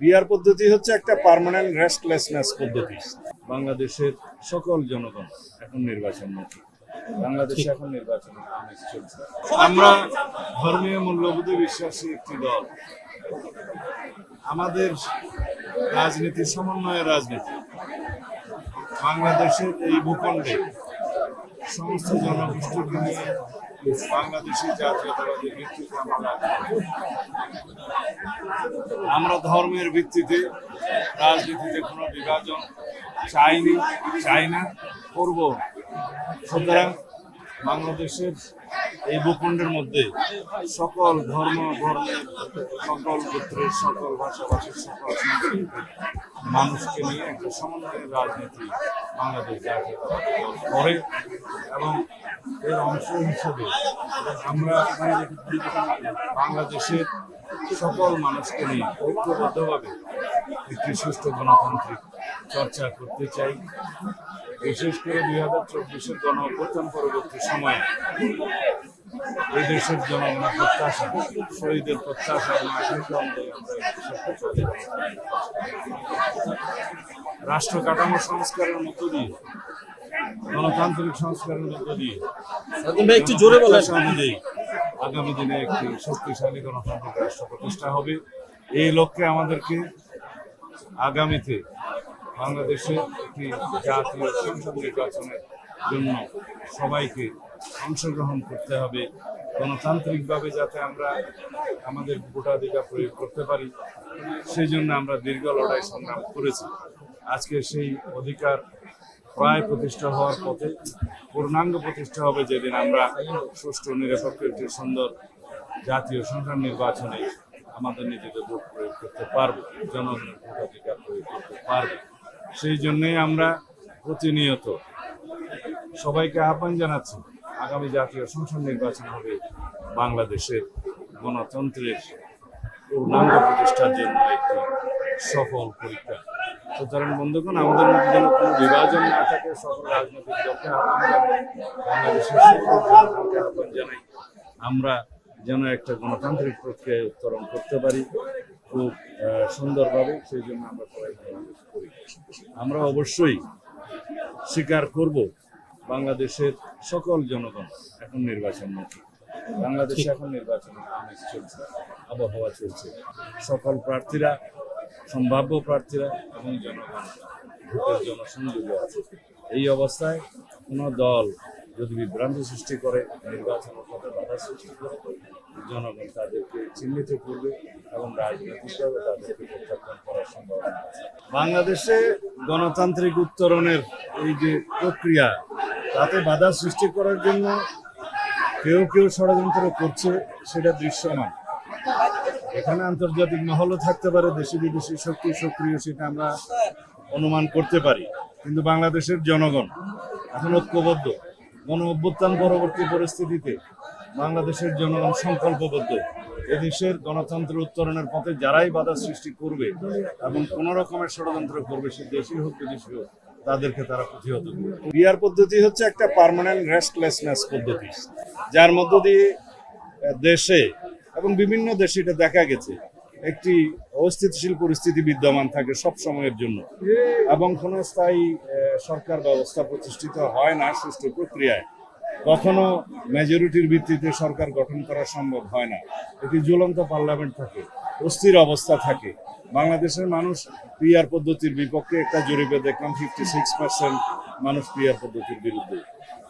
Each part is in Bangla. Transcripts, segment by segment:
বিয়ার পদ্ধতি হচ্ছে একটা পার্মানেন্ট রেস্টলেসনেস পদ্ধতি। বাংলাদেশের সকল জনগণ এখন নির্বাচনমুখী বাংলাদেশে এখন নির্বাচন চলছে। আমরা ধর্মীয় মূল্যবোধে বিশ্বাসী একটি দল। আমাদের রাজনীতি সমন্বয়ের রাজনীতি। বাংলাদেশের এই ভূখণ্ডে সমস্ত জনগোষ্ঠীকে নিয়ে বাংলাদেশি জাতীয়তাবাদী ভিত্তিতে আমরা আমরা ধর্মের ভিত্তিতে রাজনীতিতে কোনো বিভাজন চাইনি চাই না করব। সুতরাং বাংলাদেশের এই ভূখণ্ডের মধ্যে সকল ধর্ম, ধর্মের সকল গোত্রের সকল ভাষাভাষীর সকল মানুষকে নিয়ে একটা সমন্বয়ের রাজনীতি বাংলাদেশ জাতীয়তাবাদী করে। এবং এর অংশ হিসেবে আমরা বাংলাদেশের সকল মানুষকে নিয়ে ঐক্যবদ্ধভাবে একটি সুষ্ঠু গণতান্ত্রিক চর্চা করতে চাই। বিশেষ করে দুই হাজার চব্বিশের গণ পরবর্তী সময়ে এই দেশের জনগণের প্রত্যাশা শহীদের প্রত্যাশা আমরা রাষ্ট্র কাঠামো সংস্কারের মধ্য দিয়ে গণতান্ত্রিক সংস্কারের মধ্য দিয়ে একটু জোরে প্রত্যাশা অনুযায়ী আগামী দিনে একটি শক্তিশালী গণতান্ত্রিক রাষ্ট্র প্রতিষ্ঠা হবে। এই লক্ষ্যে আমাদেরকে আগামীতে বাংলাদেশে একটি জাতীয় সংসদ নির্বাচনের জন্য সবাইকে অংশগ্রহণ করতে হবে। গণতান্ত্রিকভাবে যাতে আমরা আমাদের ভোটাধিকার প্রয়োগ করতে পারি সেই জন্য আমরা দীর্ঘ লড়াই সংগ্রাম করেছি। আজকে সেই অধিকার প্রায় প্রতিষ্ঠা হওয়ার পথে, পূর্ণাঙ্গ প্রতিষ্ঠা হবে যেদিন আমরা সুষ্ঠু, নিরপেক্ষ একটি সুন্দর জাতীয় সংগ্রাম নির্বাচনে আমাদের নিজেদের ভোট প্রয়োগ করতে পারব, জনগণের ভোটাধিকার প্রয়োগ করতে পারব। সেই জন্যেই আমরা প্রতিনিয়ত সবাইকে আহ্বান জানাচ্ছি আগামী জাতীয় সংসদ নির্বাচন হবে বাংলাদেশের গণতন্ত্রের পূর্ণাঙ্গ প্রতিষ্ঠার জন্য একটি সফল পরীক্ষা। সুতরাং বন্ধুগণ, আমাদের মধ্যে যেন কোনো বিভাজন না থাকে, সকল রাজনৈতিক দলকে বাংলাদেশের সকল জনগণকে আহ্বান জানাই, আমরা যেন একটা গণতান্ত্রিক প্রক্রিয়ায় উত্তরণ করতে পারি খুব সুন্দরভাবে, সেই জন্য আমরা সবাই আমরা অবশ্যই স্বীকার করব বাংলাদেশের সকল জনগণ এখন নির্বাচন নির্বাচনমুখী বাংলাদেশে এখন নির্বাচন চলছে আবহাওয়া চলছে। সকল প্রার্থীরা সম্ভাব্য প্রার্থীরা এবং জনগণ ভোটের জনসংযোগে আছে। এই অবস্থায় কোনো দল যদি বিভ্রান্তি সৃষ্টি করে নির্বাচনের পথে বাধা সৃষ্টি করে জনগণ তাদেরকে চিহ্নিত করবে এবং রাজনৈতিকভাবে তাদেরকে প্রত্যাখ্যান করার সম্ভাবনা আছে। বাংলাদেশে গণতান্ত্রিক উত্তরণের এই যে প্রক্রিয়া তাতে বাধা সৃষ্টি করার জন্য কেউ কেউ ষড়যন্ত্র করছে, সেটা দৃশ্যমান। এখানে আন্তর্জাতিক মহলও থাকতে পারে, দেশি বিদেশি শক্তি সক্রিয়, সেটা আমরা অনুমান করতে পারি। কিন্তু বাংলাদেশের জনগণ এখন ঐক্যবদ্ধ। গণ অভ্যুত্থান পরবর্তী পরিস্থিতিতে বাংলাদেশের জনগণ সংকল্পবদ্ধ। এদেশের গণতন্ত্র উত্তরণের পথে যারাই বাধা সৃষ্টি করবে এবং কোনো রকমের ষড়যন্ত্র করবে, সে দেশি হোক বিদেশি হোক তাদেরকে তারা প্রতিহত করে। বিয়ার পদ্ধতি হচ্ছে একটা পার্মানেন্ট রেস্টলেসনেস পদ্ধতি, যার মধ্য দিয়ে দেশে এবং বিভিন্ন দেশে এটা দেখা গেছে, একটি অস্থিতিশীল পরিস্থিতি বিদ্যমান থাকে সব সময়ের জন্য এবং কোনো স্থায়ী সরকার ব্যবস্থা প্রতিষ্ঠিত হয় না সুষ্ঠু প্রক্রিয়ায়। কখনো মেজরিটির ভিত্তিতে সরকার গঠন করা সম্ভব হয় না। একটি জ্বলন্ত পার্লামেন্ট থাকে, অস্থির অবস্থা থাকে। বাংলাদেশের মানুষ পিআর পদ্ধতির বিপক্ষে একটা জরিপে দেখলাম ফিফটি সিক্স পার্সেন্ট মানুষ পিআর পদ্ধতির বিরুদ্ধে।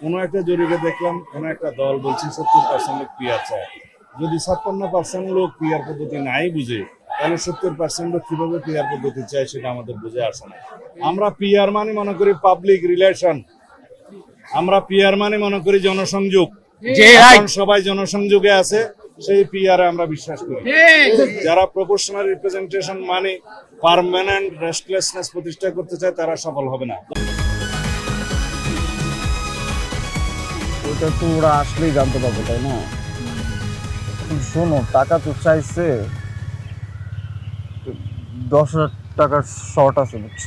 কোনো একটা জরিপে দেখলাম কোনো একটা দল বলছে সত্তর পার্সেন্ট লোক পিআর চায়। যদি ছাপ্পান্ন পার্সেন্ট লোক পিআর পদ্ধতি নাই বুঝে, তাহলে সত্তর পার্সেন্ট লোক কীভাবে পিআর পদ্ধতি চায় সেটা আমাদের বুঝে আসে না। আমরা পিআর মানে মনে করি পাবলিক রিলেশন আমরা পিআর মানে মনে করি জনসংযোগ। সবাই জনসংযোগে আছে সেই পিআর আমরা বিশ্বাস করি। যারা প্রফেশনাল রিপ্রেজেন্টেশন মানে পারমানেন্ট রেস্টলেসনেস প্রতিষ্ঠা করতে চায় তারা সফল হবে না। ওটা তো ওরা আসলেই জানতে পারবে তাই না? শোনো টাকা তো চাইছে দশ হাজার টাকার শর্ট আছে বুঝছ?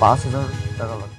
পাঁচ হাজার টাকা লাগবে